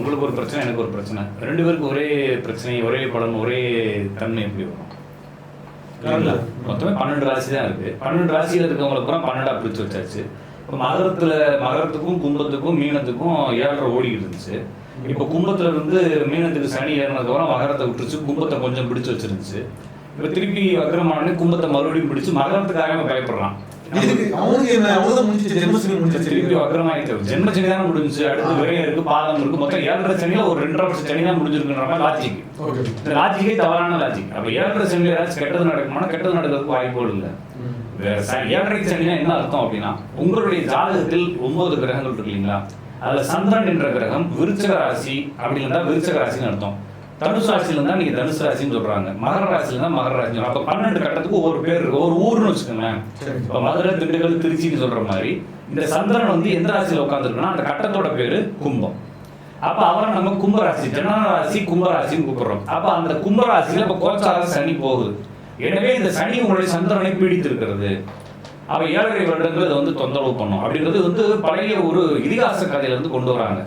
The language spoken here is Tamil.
உங்களுக்கு ஒரு பிரச்சனை எனக்கு ஒரு பிரச்சனை. ரெண்டு பேருக்கு ஒரே பிரச்சனை ஒரே பலன் ஒரே தன்மை எப்படி வரும்? மொத்தமே பன்னெண்டு ராசி தான் இருக்கு. பன்னெண்டு ராசியில் இருக்கவங்களுக்கு பூரா பன்னெண்டா பிரிச்சு வச்சாச்சு. இப்போ மகரத்துல மகரத்துக்கும் கும்பத்துக்கும் மீனத்துக்கும் ஏழரை ஓடிக்கிட்டு இருந்துச்சு. இப்போ கும்பத்துல இருந்து மீனத்துக்கு சனி ஏறினதுக்கப்புறம் மகரத்தை விட்டுருச்சு. கும்பத்தை கொஞ்சம் பிடிச்சு வச்சிருந்துச்சு. இப்போ திருப்பி வக்ரமான கும்பத்தை மறுபடியும் பிடிச்சு மகரத்துக்காக பயப்படுறான். அவனுக்கு என்ன அவங்க தான் முடிச்சு ஜென்மசனி முடிச்சு திருப்பி வக்ரமாயிட்டு தானே முடிஞ்சுச்சு அடுத்து விரையம் இருக்கு பாதம் இருக்கு மொத்தம் ஏழரை சனியில ஒரு ரெண்டரை வருஷம் சனி தான் முடிஞ்சிருக்குன்ற மாதிரி லாஜிக் ஓகே இந்த லாஜிக்கே தவறான லாஜிக் அப்ப ஏழரை சனியில ஏதாச்சும் கெட்டது நடக்குமானா கெட்டது நடக்கிறதுக்கு வாய்ப்புகள் இல்லை ஏழரை சனினா என்ன அர்த்தம் அப்படின்னா உங்களுடைய ஜாதகத்தில் ஒன்பது கிரகங்கள் இருக்கு இல்லைங்களா? அதுல சந்திரன் என்ற கிரகம் விருச்சக ராசி அப்படி இருந்தா விருச்சக ராசின்னு அர்த்தம். தனுசு ராசியில இருந்தா நீங்க தனுசு ராசின்னு சொல்றாங்க. மகர ராசியில இருந்தா மகர ராசி அப்ப பன்னெண்டு கட்டத்துக்கு ஒவ்வொரு பேர் இருக்கு. ஒரு ஊர்னு வச்சுக்கோங்களேன். இப்ப மதுரை திண்டுக்கல் திருச்சின்னு சொல்ற மாதிரி இந்த சந்திரன் வந்து எந்த ராசியில உட்காந்துருக்குன்னா அந்த கட்டத்தோட பேரு கும்பம். அப்ப அவரை நம்ம கும்பராசி ஜனன ராசி கும்பராசின்னு கூப்பிடுறோம். அப்ப அந்த கும்பராசியில இப்ப கோச்சார சனி போகுது. எனவே இந்த சனி உங்களுடைய சந்திரனை பீடித்திருக்கிறது. அவ ஏழரை வருடங்கள் வந்து தொந்தரவு பண்ணும். அப்படின்றது வந்து பழைய ஒரு இதிகாச கதையில இருந்து கொண்டு வராங்க.